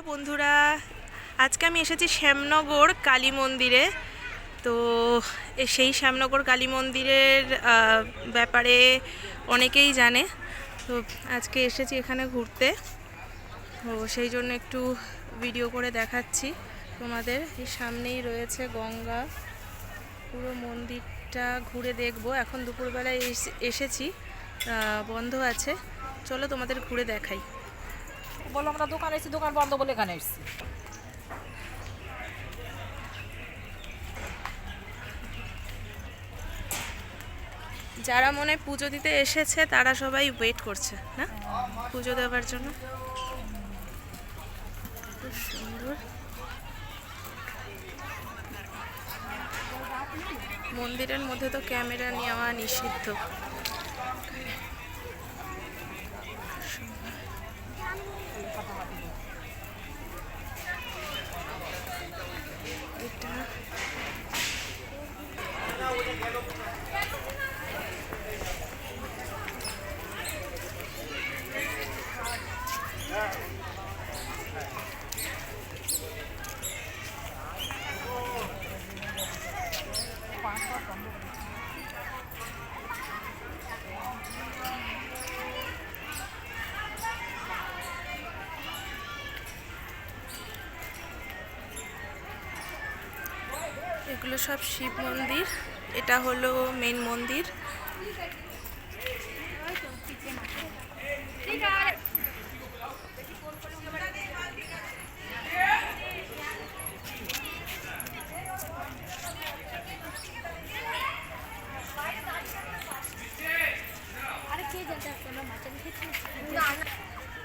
তো বন্ধুরা, আজকে আমি এসেছি শ্যামনগর কালী মন্দিরে। তো সেই শ্যামনগর কালী মন্দিরের ব্যাপারে অনেকেই জানে। তো আজকে এসেছি এখানে ঘুরতে। তো সেই জন্য একটু ভিডিও করে দেখাচ্ছি তোমাদের। এই সামনেই রয়েছে গঙ্গা। পুরো মন্দিরটা ঘুরে দেখব। এখন দুপুরবেলায় এসে- এসেছি। বন্ধ আছে। চলো তোমাদের ঘুরে দেখাই। বলল আমরা দোকানে এসেছি, দোকান বন্ধ বলে এখানে এসেছি। যারা মনে পুজো দিতে এসেছে, তারা সবাই ওয়েট করছে, না? পুজো দেওয়ার জন্য। সুন্দর মন্দিরের মধ্যে তো ক্যামেরা নেওয়া নিষিদ্ধ এটা এগুলো সব শিব মন্দির। এটা হলো মেন মন্দির।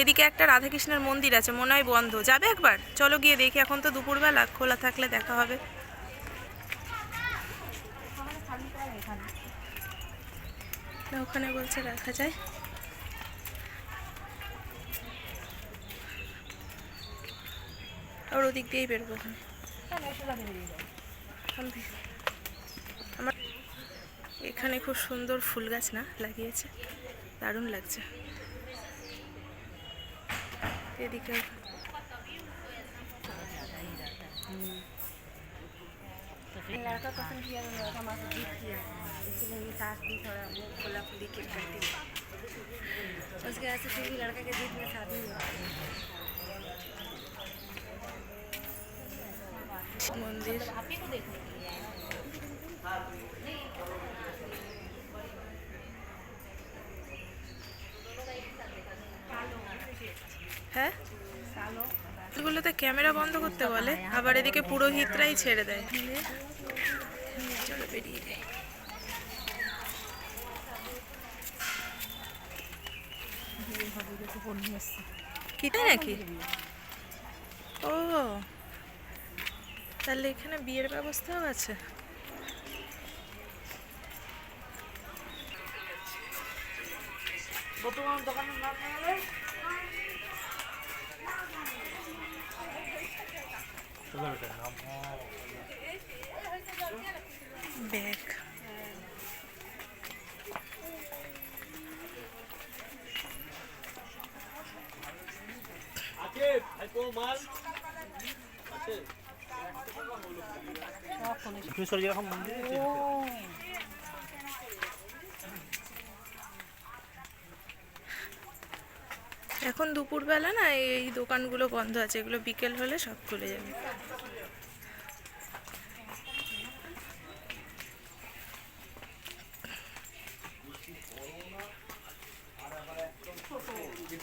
এদিকে একটা রাধাকৃষ্ণের মন্দির আছে, মনে হয় বন্ধ। যাবে একবার? চলো গিয়ে দেখি, এখন তো দুপুরবেলা, খোলা থাকলে দেখা হবে। ওখানে বলছে রাখা যায়। আর ওদিক দিয়েই বেরোবো ওখানে। আমার এখানে খুব সুন্দর ফুল গাছ না? লাগিয়েছে। দারুণ লাগছে। এদিকে लड़का पसंद किया तो लड़का माँ से जीत किया इसलिए मेरी सास भी थोड़ा वो खोला खुली के करती है उसके वजह से फिर भी लड़का के जीत में शादी हुआ মন্দির হ্যাঁ এগুলোতে ক্যামেরা বন্ধ করতে বলে আবার এদিকে পুরোহিতরাই ছেড়ে দেয় চলো বেরিয়ে যাই কি নাকি? ও তাহলে এখানে বিয়ের ব্যবস্থাও আছে। বর্তমান দোকানের নাম ব্যাগ। এখন দুপুরবেলা না এই দোকানগুলো বন্ধ আছে এগুলো বিকেল হলে সব খুলে যাবে।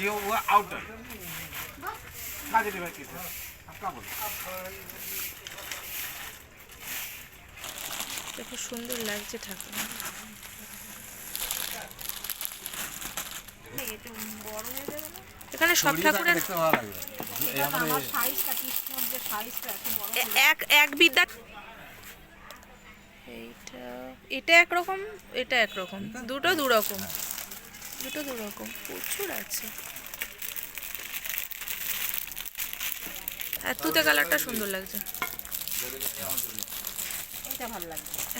ये हुआ आउटर कहाँ डिलीवर किए थे आप बोलो দেখো সুন্দর লাগছে ঠাকুর। এখানে সব ঠাকুরের এক এক বিদ্যা এইটা এটা একরকম এটা একরকম। দুটো দু রকম দুটো দু রকম প্রচুর আছে। আর তুতে কালারটা সুন্দর লাগছে। এটা ভালো লাগছে।